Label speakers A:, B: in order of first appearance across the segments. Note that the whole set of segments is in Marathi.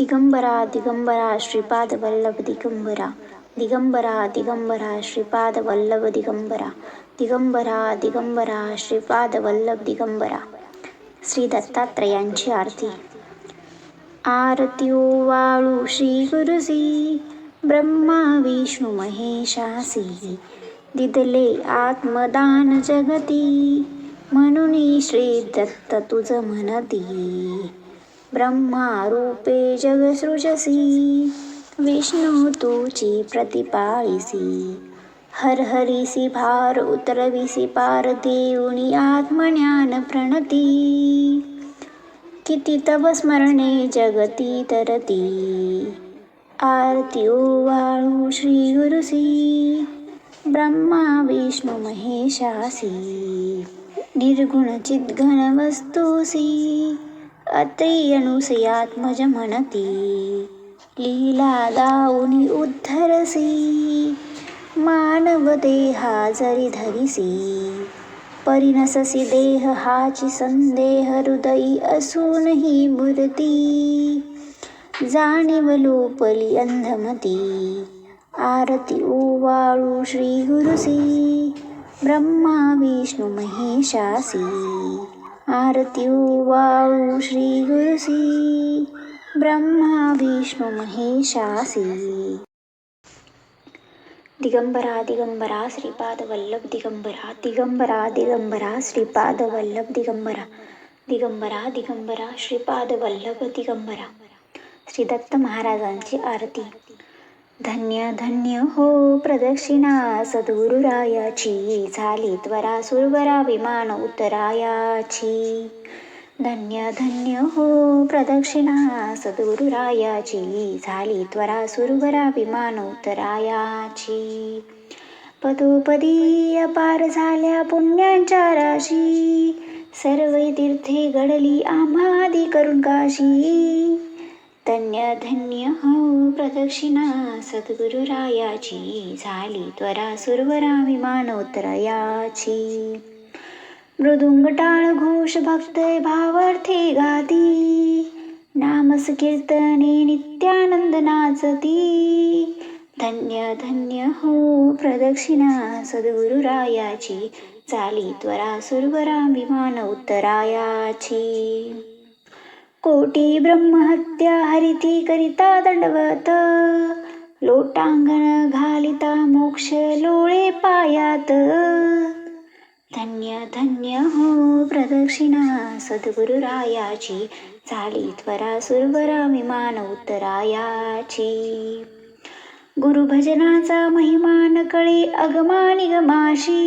A: दिगंबरा दिगंबरा श्रीपाद वल्लभ दिगंबरा। दिगंबरा दिगंबरा श्रीपाद वल्लभ दिगंबरा। दिगंबरा दिगंबरा श्रीपाद वल्लभ दिगंबरा। श्री दत्तात्रयांची आरती। आरती वाळू श्री गुरुसी ब्रह्मा विष्णू महेशासी दिदले आत्मदान जगती म्हणून श्री दत्त तुझ म्हणती। ब्रह्मारूपे जगसृजसी। विष्णु विष्णू तुची प्रतिपाळीसी हर हरिसी भार उतरविसी पार देऊनी आत्मज्ञान प्रणती। किती तव स्मरणे जगती तरती। आरती ओवाळू श्री गुरुसी ब्रह्मा विष्णु महेशासी। निर्गुण चिद्घन वस्तुसी म्हणती लीला दाऊनी उद्धरसी। मानव देहा जरी धरिसी। परिणससी देह हाची संदेह हृदयी असूनही मूर्ती। जाणीव लोपली अंधमती आरती ओवाळू श्री गुरुसी ब्रह्मा विष्णू महेशासी। आरती वाळू श्री गुरुसी ब्रह्मा विष्णू महेशासी। दिगंबरा दिगंबरा श्रीपाद वल्लभ दिगंबरा दिगंबरा दिगंबरा श्रीपाद वल्लभ दिगंबरा दिगंबरा दिगंबरा श्रीपाद वल्लभ दिगंबरा। श्री दत्त महाराजांची आरती। धन्य धन्य हो प्रदक्षिणा सदुरुरायाची झाली त्वरा सुरवरा विमान उतरायाची धन्य धन्य हो प्रदक्षिणा सदुरुरायाची झाली त्वरा सुरवरा विमान उतरायाची पदोपदी अपार झाल्या पुण्यांच्या राशी. सर्व तीर्थे घडली आम्हादी करून काशी. धन्य धन्य हो प्रदक्षिणा सद्गुरुरायाची झाली त्वरा सुरवरा विमान मृदुंगटाळ घोष भक्त भावार्थी गादी नामस कीर्तने नित्यानंद नाचती धन्य धन्य हो प्रदक्षिणा सद्गुरुरायाची चाली त्वरा सुरवरा विमान उत्तरायाची कोटी ब्रह्महत्या हरिती करिता दंडवत. लोटांगण घालिता मोक्ष लोळे पायात. धन्य धन्य हो प्रदक्षिणा सद्गुरुरायाची झाली त्वरा सुरवरा विमान उत्तरायाची. गुरुभजनाचा महिमान कळे अगमा निगमाशी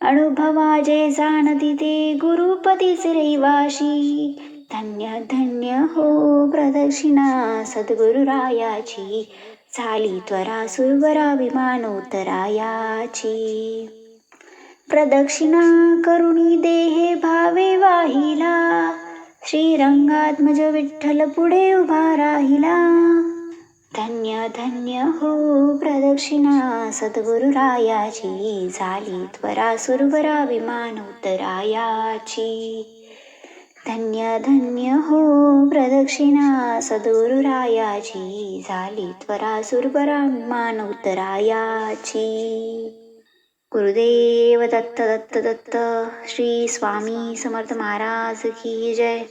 A: अनुभवा जे जाणती ते गुरुपतीच रहिवाशी. धन्य धन्य हो प्रदक्षिणा सद्गुरुरायाची. झाली त्वरा सुरवरा विमान प्रदक्षिणा करुणी देहे भावे वाहिला. श्रीरंगात्मज विठ्ठल पुढे उभा राहिला. धन्य धन्य हो प्रदक्षिणा सद्गुरुरायाची. झाली त्वरा सुरवरा विमान धन्य धन्य हो प्रदक्षिणा सदुरुरायाची झाली त्वरा सुरवरा उत्तरायाची गुरुदेव दत्त दत्त दत्त श्री स्वामी समर्थ महाराज की जय.